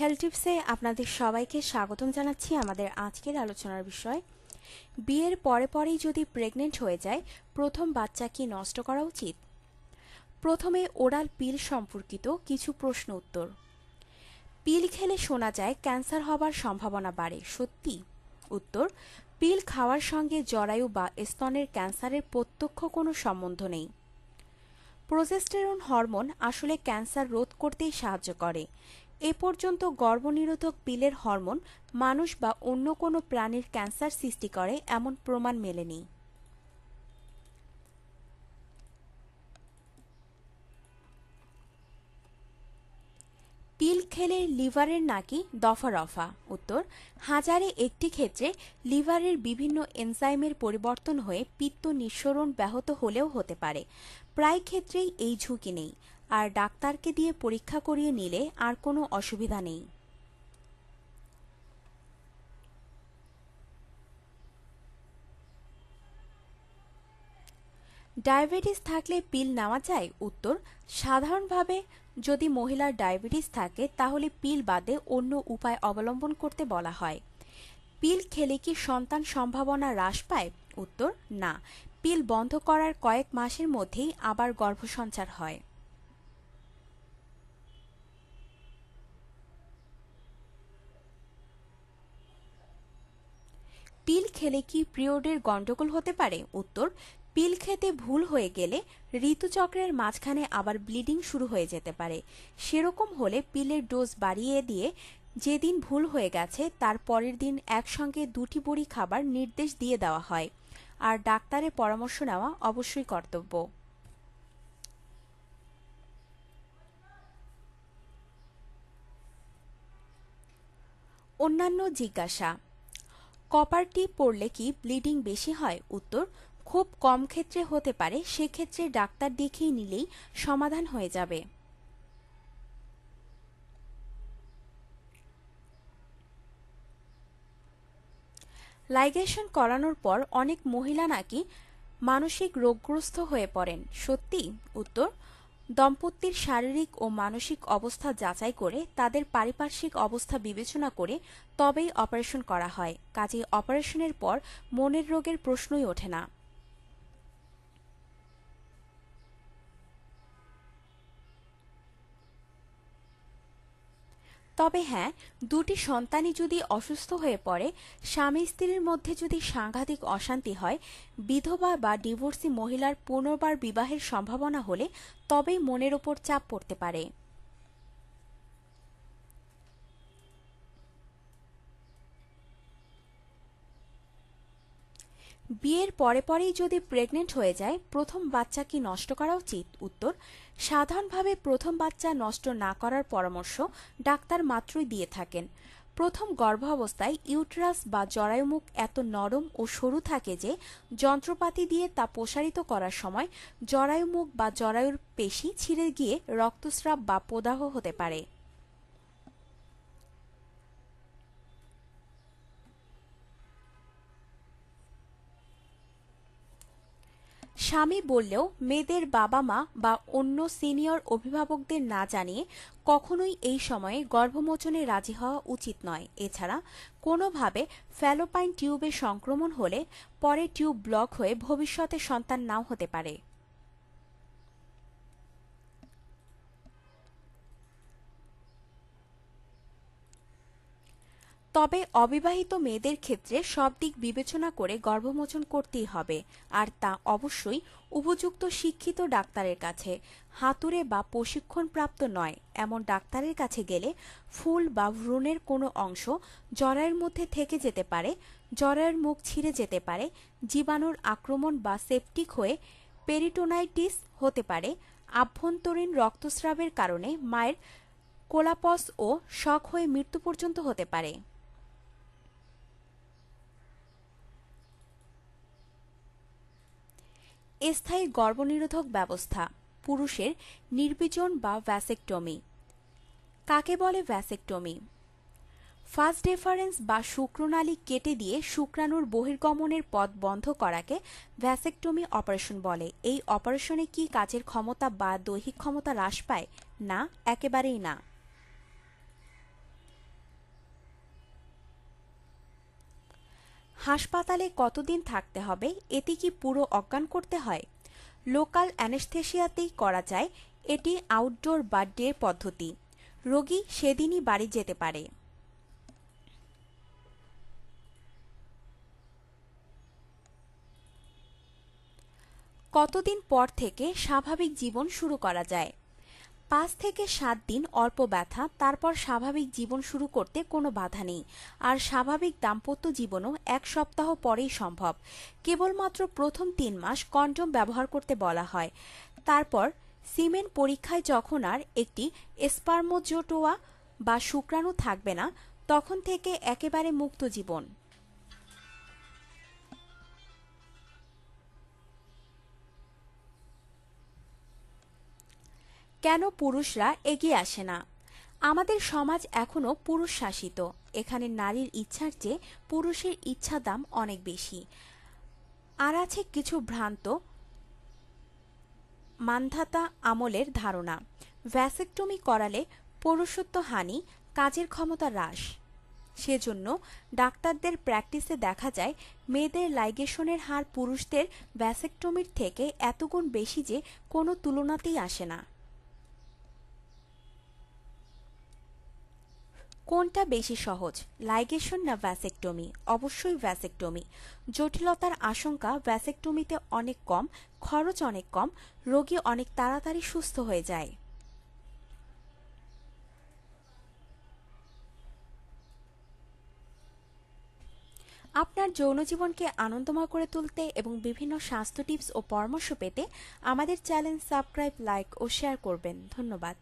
Health টিপসে আপনাদের সবাইকে স্বাগতম জানাচ্ছি আমাদের আজকের আলোচনার বিষয়। বিয়ের পরে পরেই যদি প্রেগনেন্ট হয়ে যায়, প্রথম বাচ্চা কি নষ্ট করা উচিত? প্রথমে ওরাল পিল সম্পর্কিত কিছু প্রশ্ন উত্তর। পিল খেলে শোনা যায় ক্যান্সার হবার সম্ভাবনা বাড়ে, সত্যি? উত্তর, পিল খাওয়ার সঙ্গে জরায়ু বা স্তনের ক্যান্সারের প্রত্যক্ষ কোনো সম্বন্ধ নেই। প্রোজেস্টেরন হরমোন আসলে ক্যান্সার রোধ করতেই সাহায্য করে। এ পর্যন্ত গর্ভনিরোধক পিলের হরমোন মানুষ বা অন্য কোনো প্রাণীর ক্যান্সার সৃষ্টি করে এমন প্রমাণ মেলেনি। পিল খেলে লিভারের নাকি দফা রফা? উত্তর, হাজারে একটি ক্ষেত্রে লিভারের বিভিন্ন এনজাইমের পরিবর্তন হয়ে পিত্ত নিঃসরণ ব্যাহত হলেও হতে পারে। প্রায় ক্ষেত্রেই এই ঝুঁকি নেই। আর ডাক্তারকে দিয়ে পরীক্ষা করিয়ে নিলে আর কোনো অসুবিধা নেই। ডায়াবেটিস থাকলে পিল নেওয়া যায়? উত্তর, সাধারণভাবে যদি মহিলার ডায়াবেটিস থাকে, তাহলে পিল বাদে অন্য উপায় অবলম্বন করতে বলা হয়। পিল খেলে কি সন্তান সম্ভাবনা হ্রাস পায়? উত্তর, না। পিল বন্ধ করার কয়েক মাসের মধ্যেই আবার গর্ভসঞ্চার হয় পিল খেলে কি পিরিয়ডের গন্ডগোল হতে পারে? উত্তর, পিল খেতে ভুল হয়ে গেলে ঋতুচক্রের মাঝখানে আবার ব্লিডিং শুরু হয়ে যেতে পারে। সেরকম হলে পিলের ডোজ বাড়িয়ে দিয়ে যেদিন ভুল হয়ে গেছে, তার পরের দিন একসঙ্গে দুটি বড়ি খাবার নির্দেশ দিয়ে দেওয়া হয়। আর ডাক্তারের পরামর্শ নেওয়া অবশ্যই কর্তব্য। অন্যান্য জিজ্ঞাসা কপার টি পড়লে কি ব্লিডিং বেশি হয়? উত্তর, খুব কম ক্ষেত্রে হতে পারে, সেক্ষেত্রে ডাক্তার দেখিয়ে নিলেই সমাধান হয়ে যাবে। লাইগেশন করানোর পর অনেক মহিলা নাকি মানসিক রোগগ্রস্ত হয়ে পড়েন। সত্যি? উত্তর দম্পতির শারীরিক ও মানসিক অবস্থা যাচাই করে তাদের পারিপার্শ্বিক অবস্থা বিবেচনা করে তবেই অপারেশন করা হয়। কাজেই অপারেশনের পর মনের রোগের প্রশ্নই ওঠে না। তবে হ্যাঁ দুটি সন্তানই যদি অসুস্থ হয়ে পড়ে, স্বামী স্ত্রীর মধ্যে যদি সাংঘাতিক অশান্তি হয়, বিধবা বা ডিভোর্সি মহিলার পুনর্বার বিবাহের সম্ভাবনা হলে তবেই মনের ওপর চাপ পড়তে পারে। বিয়ের পরে পরেই যদি প্রেগনেন্ট হয়ে যায়, প্রথম বাচ্চা কি নষ্ট করা উচিত? উত্তর, সাধারণভাবে প্রথম বাচ্চা নষ্ট না করার পরামর্শ ডাক্তার মাত্রই দিয়ে থাকেন। প্রথম গর্ভাবস্থায় ইউট্রাস বা জরায়ুমুখ এত নরম ও সরু থাকে যে, যন্ত্রপাতি দিয়ে তা প্রসারিত করার সময় জরায়ুমুখ বা জরায়ুর পেশি ছিঁড়ে গিয়ে রক্তস্রাব বা প্রদাহ হতে পারে। স্বামী বললেও মেয়েদের বাবা মা বা অন্য সিনিয়র অভিভাবকদের না জানিয়ে কখনোই এই সময়ে গর্ভমোচনে রাজি হওয়া উচিত নয়। এছাড়া কোনোভাবে ফ্যালোপাইন টিউবে সংক্রমণ হলে পরে টিউব ব্লক হয়ে ভবিষ্যতে সন্তান নাও হতে পারে। তবে অবিবাহিত মেয়েদের ক্ষেত্রে সব দিক বিবেচনা করে গর্ভমোচন করতেই হবে, আর তা অবশ্যই উপযুক্ত শিক্ষিত ডাক্তারের কাছে। হাতুড়ে বা প্রশিক্ষণপ্রাপ্ত নয়, এমন ডাক্তারের কাছে গেলে ফুল বা ভ্রূণের কোনো অংশ জরায়ের মধ্যে থেকে যেতে পারে, জরায়ের মুখ ছিঁড়ে যেতে পারে, জীবাণুর আক্রমণ বা সেপটিক হয়ে পেরিটোনাইটিস হতে পারে, আভ্যন্তরীণ রক্তস্রাবের কারণে মায়ের কোলাপস ও শক হয়ে মৃত্যু পর্যন্ত হতে পারে। স্থায়ী গর্ভনিরোধক ব্যবস্থা, পুরুষের নির্বীজন বা ভ্যাসেকটমি। কাকে বলে ভ্যাসেকটমি? ফার্স্ট ডেফারেন্স বা শুক্রনালী কেটে দিয়ে শুক্রাণুর বহির্গমনের পথ বন্ধ করাকে ভ্যাসেকটমি অপারেশন বলে। এই অপারেশনে কি কাজের ক্ষমতা বা দৈহিক ক্ষমতা হ্রাস পায়? না, একেবারেই না। হাসপাতালে কতদিন থাকতে হবে এটি কি পুরো অজ্ঞান করতে হয়? লোকাল অ্যানেস্থেশিয়াতেই করা যায়, এটি আউটডোর বার্থডে পদ্ধতি। রোগী সেদিনই বাড়ি যেতে পারে। কতদিন পর থেকে স্বাভাবিক জীবন শুরু করা যায়? পাঁচ থেকে সাত দিন অল্প ব্যথা, তারপর স্বাভাবিক জীবন শুরু করতে কোনো বাধা নেই। আর স্বাভাবিক দাম্পত্য জীবনও এক সপ্তাহ পরেই সম্ভব। কেবলমাত্র প্রথম তিন মাস কন্ডম ব্যবহার করতে বলা হয়। তারপর সিমেন পরীক্ষায় যখন আর একটি স্পার্মোজোটোয়া বা শুক্রাণু থাকবে না, তখন থেকে একেবারে মুক্ত জীবন। কেন পুরুষরা এগিয়ে আসে না? আমাদের সমাজ এখনও পুরুষ শাসিত এখানে নারীর ইচ্ছার চেয়ে পুরুষের ইচ্ছা দাম অনেক বেশি। আর আছে কিছু ভ্রান্ত মান্ধাতা আমলের ধারণা। ভ্যাসেকটমি করালে পুরুষত্ব হানি, কাজের ক্ষমতা হ্রাস। সেজন্য ডাক্তারদের প্র্যাকটিসে দেখা যায়, মেয়েদের লাইগেশনের হার পুরুষদের ভ্যাসেকটমির থেকে এতগুণ বেশি যে কোনো তুলনাতেই আসে না। কোনটা বেশি সহজ? লাইগেশন না ভ্যাসেকটমি অবশ্যই ভ্যাসেকটমি জটিলতার আশঙ্কা ভ্যাসেকটমিতে অনেক কম, খরচ অনেক কম, রোগী অনেক তাড়াতাড়ি সুস্থ হয়ে যায়। আপনার যৌন জীবনকে আনন্দময় করে তুলতে এবং বিভিন্ন স্বাস্থ্য টিপস ও পরামর্শ পেতে আমাদের চ্যানেল সাবস্ক্রাইব, লাইক ও শেয়ার করবেন। ধন্যবাদ।